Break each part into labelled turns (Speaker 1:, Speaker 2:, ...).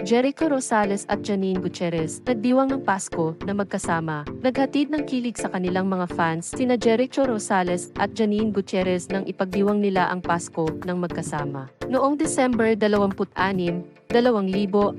Speaker 1: Jericho Rosales at Janine Gutierrez, nagdiwang ng Pasko na magkasama. Naghatid ng kilig sa kanilang mga fans sina Jericho Rosales at Janine Gutierrez nang ipagdiwang nila ang Pasko ng magkasama. Noong December 26, 2024,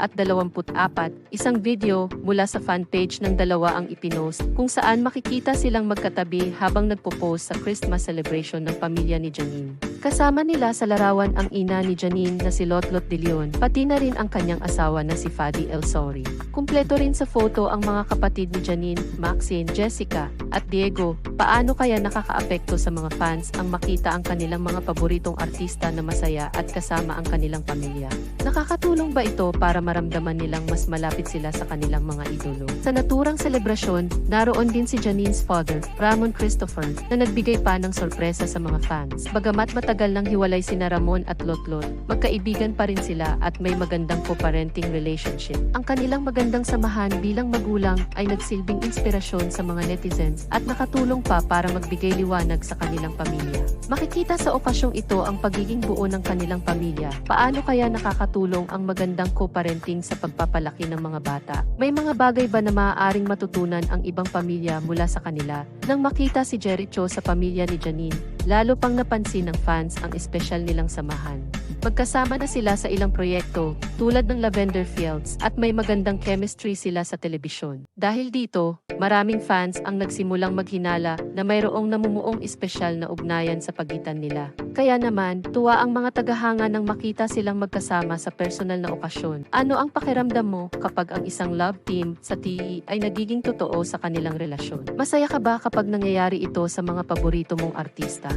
Speaker 1: isang video mula sa fanpage ng dalawa ang ipinost kung saan makikita silang magkatabi habang nagpo-post sa Christmas celebration ng pamilya ni Janine. Kasama nila sa larawan ang ina ni Janine na si Lotlot de Leon, pati na rin ang kanyang asawa na si Fadi El Sori. Kumpleto rin sa photo ang mga kapatid ni Janine, Maxine, Jessica, at Diego. Paano kaya nakakaapekto sa mga fans ang makita ang kanilang mga paboritong artista na masaya at kasama ang kanilang pamilya? Nakakatulong ba ito para maramdaman nilang mas malapit sila sa kanilang mga idolo? Sa naturang selebrasyon, naroon din si Janine's father, Ramon Christopher, na nagbigay pa ng sorpresa sa mga fans. Bagamat matagal nang hiwalay sina Ramon at Lotlot, magkaibigan pa rin sila at may magandang co-parenting relationship. Ang kanilang magandang samahan bilang magulang ay nagsilbing inspirasyon sa mga netizens at nakatulong pa para magbigay liwanag sa kanilang pamilya. Makikita sa okasyong ito ang pagiging buo ng kanilang pamilya. Paano kaya nakakatulong ang magandang co-parenting sa pagpapalaki ng mga bata? May mga bagay ba na maaaring matutunan ang ibang pamilya mula sa kanila? Nang makita si Jericho sa pamilya ni Janine, lalo pang napansin ng fans ang espesyal nilang samahan. Magkasama na sila sa ilang proyekto, tulad ng Lavender Fields, at may magandang chemistry sila sa telebisyon. Dahil dito, maraming fans ang nagsimulang maghinala na mayroong namumuong espesyal na ugnayan sa pagitan nila. Kaya naman, tuwa ang mga tagahanga nang makita silang magkasama sa personal na okasyon. Ano ang pakiramdam mo kapag ang isang love team sa TE ay nagiging totoo sa kanilang relasyon? Masaya ka ba kapag nangyayari ito sa mga paborito mong artista?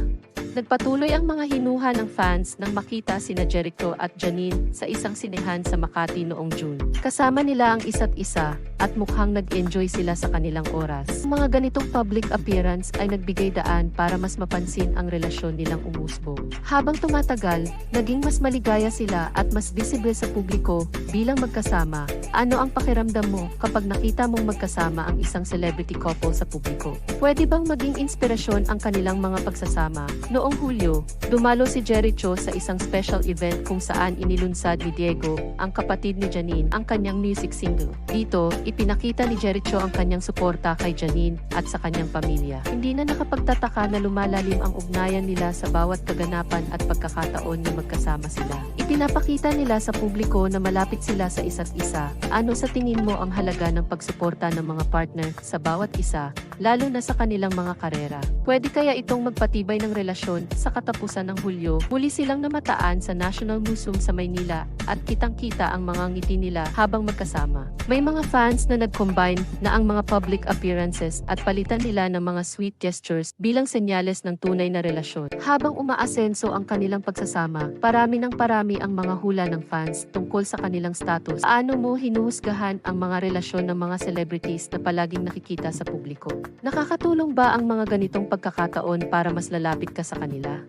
Speaker 1: Nagpatuloy ang mga hinuha ng fans nang makita sina Jericho at Janine sa isang sinehan sa Makati noong June. Kasama nila ang isa't isa at mukhang nag-enjoy sila sa kanilang oras. Ang mga ganitong public appearance ay nagbigay daan para mas mapansin ang relasyon nilang umusbong. Habang tumatagal, naging mas maligaya sila at mas visible sa publiko bilang magkasama. Ano ang pakiramdam mo kapag nakita mong magkasama ang isang celebrity couple sa publiko? Pwede bang maging inspirasyon ang kanilang mga pagsasama? Noong Hulyo, dumalo si Jericho sa isang special event kung saan inilunsad ni Diego, ang kapatid ni Janine, ang kanyang music single. Dito, ipinakita ni Jericho ang kanyang suporta kay Janine at sa kanyang pamilya. Hindi na nakapagtataka na lumalalim ang ugnayan nila sa bawat kaganapan at pagkakataon na magkasama sila. Ipinapakita nila sa publiko na malapit sila sa isa't isa. Ano sa tingin mo ang halaga ng pagsuporta ng mga partner sa bawat isa, lalo na sa kanilang mga karera? Pwede kaya itong magpatibay ng relasyon sa katapusan ng Hulyo? Muli silang namataan sa National Museum sa Maynila at kitang-kita ang mga ngiti nila habang magkasama. May mga fans na nag-combine na ang mga public appearances at palitan nila ng mga sweet gestures bilang senyales ng tunay na relasyon. Habang umaasenso ang kanilang pagsasama, parami ng parami ang mga hula ng fans tungkol sa kanilang status. Paano mo hinuhusgahan ang mga relasyon ng mga celebrities na palaging nakikita sa publiko? Nakakatulong ba ang mga ganitong pagkakataon para mas lalapit ka sa kanila?